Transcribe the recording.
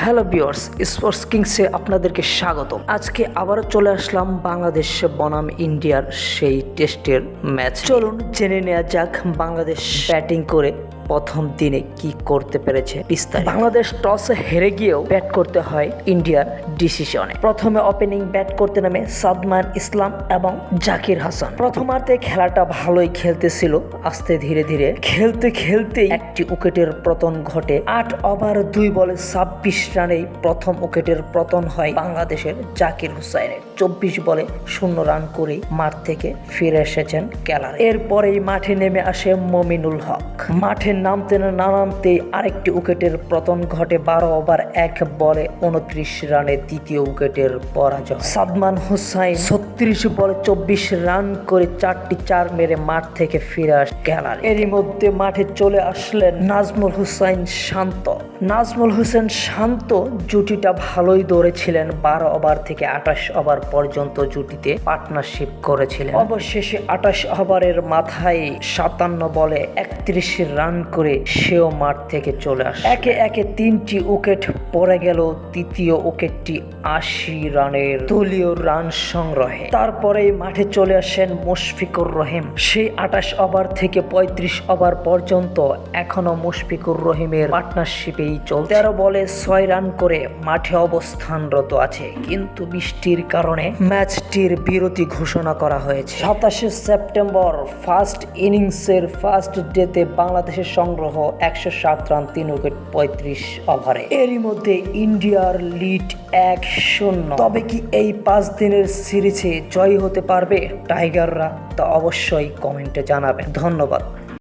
Hello বিয়ার্স sports কিংসে আপনাদেরকে স্বাগত আজকে আবারও চলে আসলাম বাংলাদেশ বনাম ইন্ডিয়ার সেই টেস্টের ম্যাচ চলুন জেনে নেওয়া যাক বাংলাদেশ ব্যাটিং করে প্রথম দিনে কি করতে পেরেছে বিস্তারিত। বাংলাদেশ টস হেরে গিয়েও ব্যাট করতে হয় ইন্ডিয়ার ডিসিশনে। প্রথমে ওপেনিং ব্যাট করতে নামে সাদমান ইসলাম এবং জাকির হাসান। প্রথমার্ধে খেলাটা ভালোই খেলতেছিল। আস্তে ধীরে ধীরে খেলতে খেলতেই একটি উইকেটের পতন ঘটে। আট ওভার, দুই বলে ছাব্বিশ রানেই প্রথম উইকেটের পতন হয় বাংলাদেশের জাকির হুসাইনের। চব্বিশ বলে শূন্য রান করেই মাঠ থেকে ফিরে এসেছেন ক্যালার। এরপরেই মাঠে নেমে আসে মমিনুল হক। মাঠে নামতে না নামতেই আরেকটি উইকেটের পতন ঘটে বারো ওভার, এক বলে উনত্রিশ রানে দ্বিতীয় উইকেটের পরাজয়। সাদমান হুসাইন ছত্রিশ বলে চব্বিশ রান করে চারটি চার মেরে মাঠ থেকে ফিরে আস ক্যালার এরই মধ্যে মাঠে চলে আসলেন নাজমুল হুসাইন শান্ত। নাজমুল হোসেন শান্ত জুটিটা ভালোই দৌড়েছিলেন বারো ওভার থেকে আঠাশ ওভার পর্যন্ত জুটিতে পার্টনারশিপ করেছিলেন। অবশেষে আঠাশ ওভারের মাথায় সাতান্ন বলে একত্রিশ রান করে সেও মাঠ থেকে চলে আসে। একে একে তিনটি উইকেট পড়ে গেল, তৃতীয় উইকেটটি আশি রানের দলীয় রান সংগ্রহে। তারপরে মাঠে চলে আসেন মুশফিকুর রহিম। সেই আঠাশ ওভার থেকে পঁয়ত্রিশ ওভার পর্যন্ত এখনও মুশফিকুর রহিমের পার্টনারশিপেই চল তেরো বলে ছয় রান করে মাঠে অবস্থানরত আছে। কিন্তু বৃষ্টির কারণে ম্যাচটির বিরতি ঘোষণা করা হয়েছে। সাতাশে সেপ্টেম্বর ফার্স্ট ইনিংসের ফার্স্ট ডেতে বাংলাদেশের সংগ্রহ একশো সাত রান, তিন উইকেট, পঁয়ত্রিশ ওভারে। এরই মধ্যে ইন্ডিয়ার লিড এক শূন্য। তবে কি এই পাঁচ দিনের সিরিজে জয় হতে পারবে টাইগাররা? তা অবশ্যই কমেন্টে জানাবেন। ধন্যবাদ।